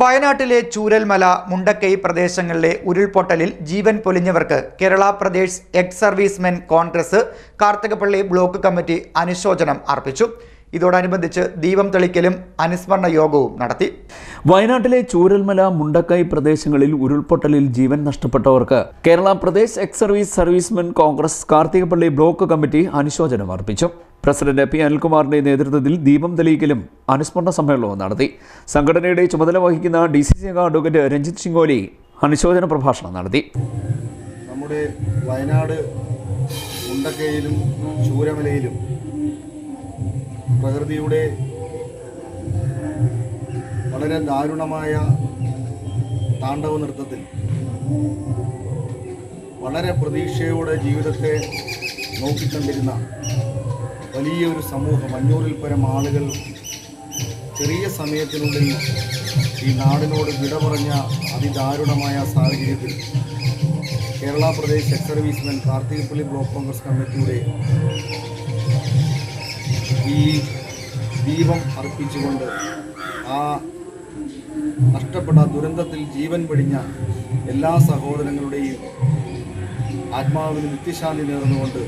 വയനാട്ടിലെ ചൂരൽമല മുണ്ടക്കൈ പ്രദേശങ്ങളിലെ ഉരുൾപൊട്ടലിൽ ജീവൻ പൊലിഞ്ഞവർക്ക് Kerala Pradesh ex servicemen Congress Karthikappally block committee അനുശോചനം അർപ്പിച്ചു. ഇതോടനുബന്ധിച്ച് ദീപം തെളിക്കലും അനുസ്മരണ യോഗവും നടത്തി. വയനാട്ടിലെ ചൂരൽമല മുണ്ടക്കൈ പ്രദേശങ്ങളിൽ ഉരുൾപൊട്ടലിൽ ജീവൻ നഷ്ടപ്പെട്ടവർക്ക് Kerala Pradesh ex service servicemen Congress Karthikappally block committee അനുശോചനം അർപ്പിച്ചു. പ്രസിഡന്റ് പി അനിൽകുമാറിന്റെ നേതൃത്വത്തിൽ ദീപം തെളിയിക്കലും അനുസ്മരണ സമ്മേളനവും നടത്തി. സംഘടനയുടെ ചുമതല വഹിക്കുന്ന D C C advocate Ranjith Singoli അനുശോചന പ്രഭാഷണം നടത്തി. നമ്മുടെ വയനാട് മുണ്ടക്കയിലും ചൂരമലയിലും പ്രകൃതിയുടെ വളരെ ദാരുണമായ താണ്ഡവ നൃത്തത്തിൽ വളരെ പ്രതീക്ഷയോടെ ജീവിതത്തെ നോക്കിക്കണ്ടിരുന്ന വലിയൊരു സമൂഹം അഞ്ഞൂറിൽ പരം ആളുകൾ ചെറിയ സമയത്തിനുള്ളിൽ ഈ നാടിനോട് വിട പറഞ്ഞ അതിദാരുണമായ സാഹചര്യത്തിൽ Kerala Pradesh ex servicemen Karthikappally block Congress കമ്മിറ്റിയുടെ ഈ ദീപം അർപ്പിച്ചുകൊണ്ട് ആ നഷ്ടപ്പെട്ട ദുരന്തത്തിൽ ജീവൻ വെടിഞ്ഞ എല്ലാ സഹോദരങ്ങളുടെയും ആത്മാവിന് നിത്യശാന്തി നേർന്നുകൊണ്ട്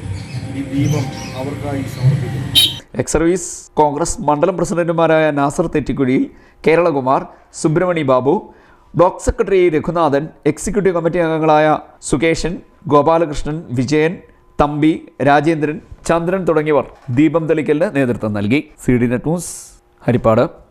ഈ ദീപം അവർക്കായി സമർപ്പിക്കുന്നു. എക്സ് സർവീസ് കോൺഗ്രസ് മണ്ഡലം പ്രസിഡന്റുമാരായ Nasar തെറ്റിക്കുഴിയിൽ Keralakumar Subrahmani Babu block secretary Raghunathan executive committee അംഗങ്ങളായ സുകേഷൻ ഗോപാലകൃഷ്ണൻ വിജയൻ തമ്പി രാജേന്ദ്രൻ ചന്ദ്രൻ തുടങ്ങിയവർ ദീപം തെളിക്കലിന് നേതൃത്വം നൽകി. C D net news Haripad.